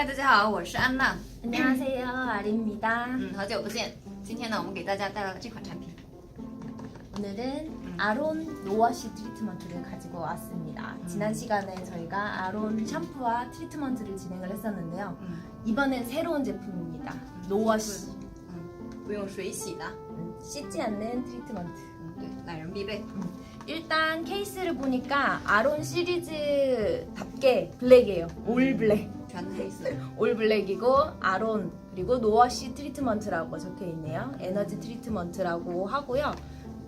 嗨，大家好，我是安娜。 안녕하세요 아리입니다. 嗯，好久不见。今天呢，我们给大家带来了这款产品。 오늘은 아론 노워시 트리트먼트를 가지고 왔습니다. 지난 시간에 저희가 아론 샴푸와 트리트먼트를 진행을 했었는데요. 嗯 이번엔 새로운 제품입니다. 노워시 嗯，不用水洗的。 음, 씻지 않는 트리트먼트. 嗯，对，懒人必备。 일단 케이스를 보니까 아론 시리즈답게 블랙이에요. 올 블랙. 全黑色。 올 블랙이고 아론 그리고 노워시 트리트먼트라고 적혀 있네요. 에너지 트리트먼트라고 하고요.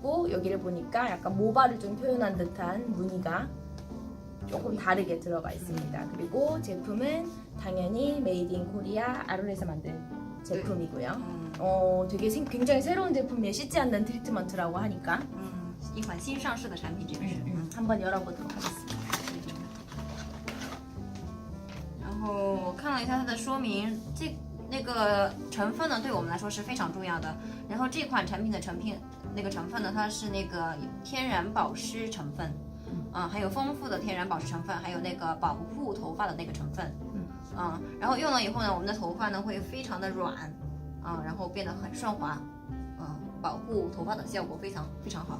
그리고 여기를 보니까 약간 모발을 좀 표현한 듯한 무늬가 조금 다르게 들어가 있습니다. 그리고 제품은 당연히 메이드 인 코리아 아론에서 만든 제품이고요. 嗯 어, 되게 생- 굉장히 새로운 제품이에요. 씻지 않는 트리트먼트라고 하니까 嗯，一款新上市的产品，这个是。 음, 한번 열어보도록 하겠습니다. 后我看了一下它的说明，这那个成分呢，对我们来说是非常重要的。然后这款产品的成品那个成分呢，它是那个天然保湿成分，嗯，还有丰富的天然保湿成分，还有那个保护头发的那个成分，嗯嗯，然后用了以后呢，我们的头发呢会非常的软，嗯，然后变得很顺滑，嗯，保护头发的效果非常非常好。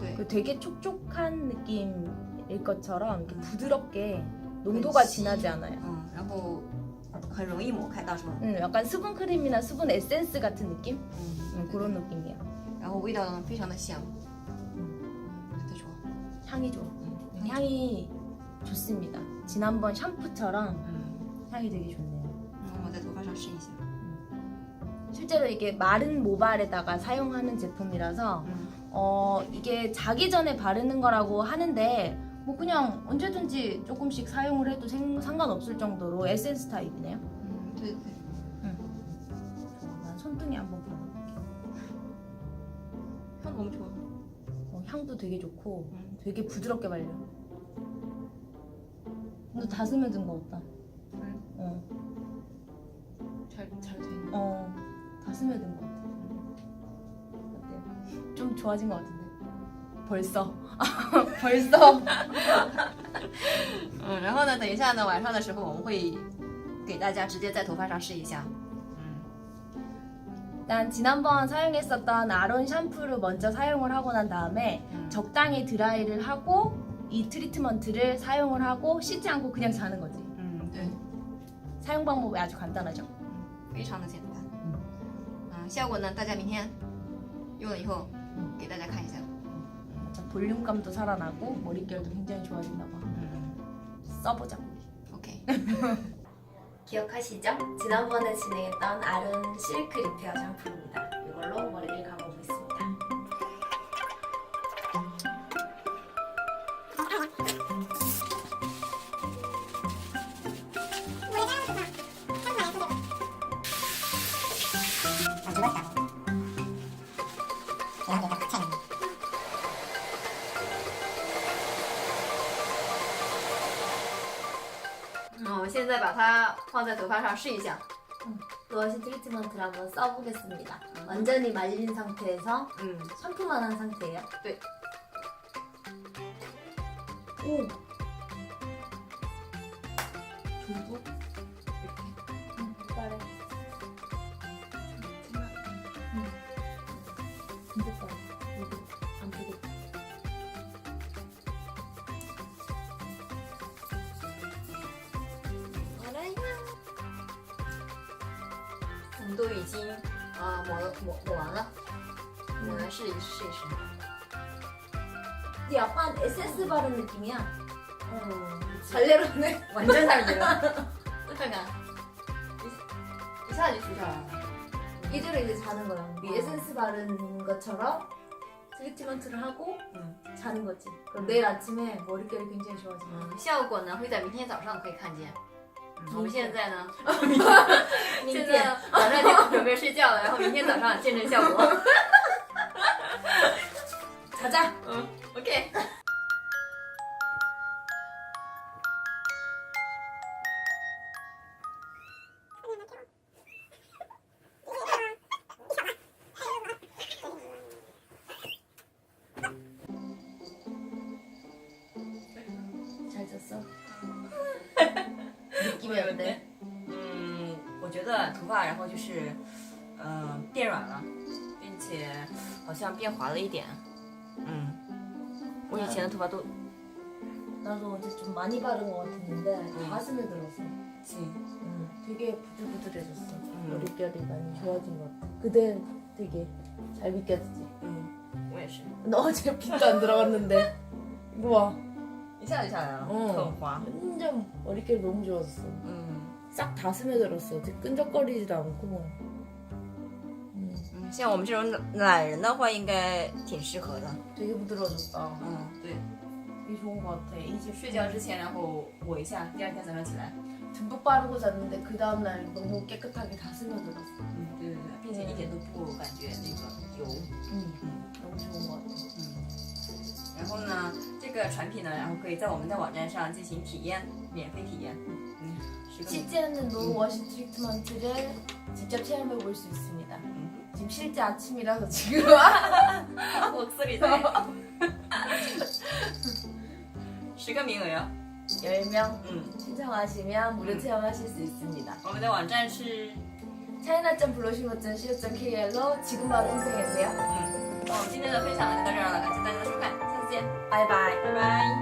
对， 그 되게 촉촉한 느낌일 것처럼 이렇게 부드럽게 농도가 그렇지. 진하지 않아요. 嗯，然后很容易抹开，到时候， 음, 약간 수분 크림이나 수분 에센스 같은 느낌? 嗯 음, 그런 느낌이에요. 然后味道呢非常的香， 음, 嗯，再说， 향이 좋아. 嗯， 향이 좋습니다. 지난번 샴푸처럼 嗯， 향이 되게 좋네요. 嗯，我在头发上试一下， 실제로 이게 마른 모발에다가 사용하는 제품이라서 嗯 어, 이게 자기 전에 바르는 거라고 하는데 뭐 그냥 언제든지 조금씩 사용을 해도 생- 상관없을 정도로 에센스 타입이네요. 음, 네, 네. 난 손등에 한번 바르고 향 너무 좋아. 어, 향도 되게 좋고 음. 되게 부드럽게 발려. 너 다 스며든 거 없다. 그래? 어, 잘잘 돼. 있네. 어, 다 스며든 거. 좀 좋아진 것 같은데. 벌써. 벌써. 嗯，然后呢，等一下呢，晚上的时候我们会给大家直接在头发上试一下，嗯 일단 지난번 사용했었던 아론 샴푸를 먼저 사용을 하고 난 다음에 嗯， 적당히 드라이를 하고 이 트리트먼트를 사용을 하고 씻지 않고 그냥 자는 거지. 嗯，对， 사용 방법이 아주 간단하죠. 嗯，非常的简单，嗯，效果呢，大家明天用了以后 이렇게 나자 가이자. 참 볼륨감도 살아나고 머릿결도 굉장히 좋아진다 봐. 써보자. 오케이. 기억하시죠? 지난번에 진행했던 아름 실크 리페어 샴푸입니다. 이걸로 머리를 감아 现在把它放在头发上试一下， 브러쉬 트리트먼트를 한번 써보겠습니다. 완전히 말린 상태에서 嗯， 샴푸만 한 상태예요. 네. 오. 좋고. 알아요. 们都已经呃抹了抹抹完了，我们来试一试一试。 근데 약간 에센스 바른 느낌이야. 음, 잘 내려오네. 완전 잘 들어. 잠깐. 이 사진 주셔. 이대로 이제 자는 거야. 우리 에센스 바른 것처럼 트리트먼트를 하고 음. 자는 거지. 그럼 내일 아침에 머릿결이 굉장히 좋아져. 嗯，效果呢会在明天早上可以看见。 从现在呢，现在晚上就准备睡觉了，然后明天早上见证效果。好的，嗯，ok。我觉得头发然后就是，嗯、变软了，并且好像变滑了一点。嗯，我以前的头发都， 나도 어제 좀 많이 바른 것 같았는데 가슴에 들었어. 行， 응, 되게 부들부들해졌어. 음. 머릿결이 많이 좋아진 것 같아. 그대 되게 잘 믿겨지지. 嗯，我也是， 너 어제 빗도 안 들어갔는데. 이거 봐. 一下就下来了，嗯很滑。 완전 머릿결이 너무 좋아졌어. 嗯 싹 다 스며들었어. 어제 끈적거리지도 않고. 음, 嗯，像我们这种懒人的话，应该挺适合的。 되게 부드러워졌다. 嗯，对， 되게 좋은 것 같아. 이제 睡觉之前然后抹一下，第二天早上起来。 듬뿍 바르고 잤는데 그 다음날 너무 깨끗하게 다 스며들었어. 嗯，对对对，并且一点都不感觉那个油。 응, 嗯 너무 좋은 것 같아. 嗯。然后呢，这个产品呢，然后可以在我们的网站上进行体验， 免费体验。嗯，十个名。 실제 하는 노워시 트리트먼트를 직접 체험해 볼 수 있습니다. 嗯， 지금 실제 아침이라서 지금 我自己在。十个名额哟。 10명 嗯， 신청하시면 무료 음. 체험하실 수 있습니다. 我们的网站是， china.블러싱.co.kr로 지금 바로 신청해주세요. 嗯，那我们今天的分享呢就到这儿了，感谢大家的收看，下次见， 바이바이. 拜拜。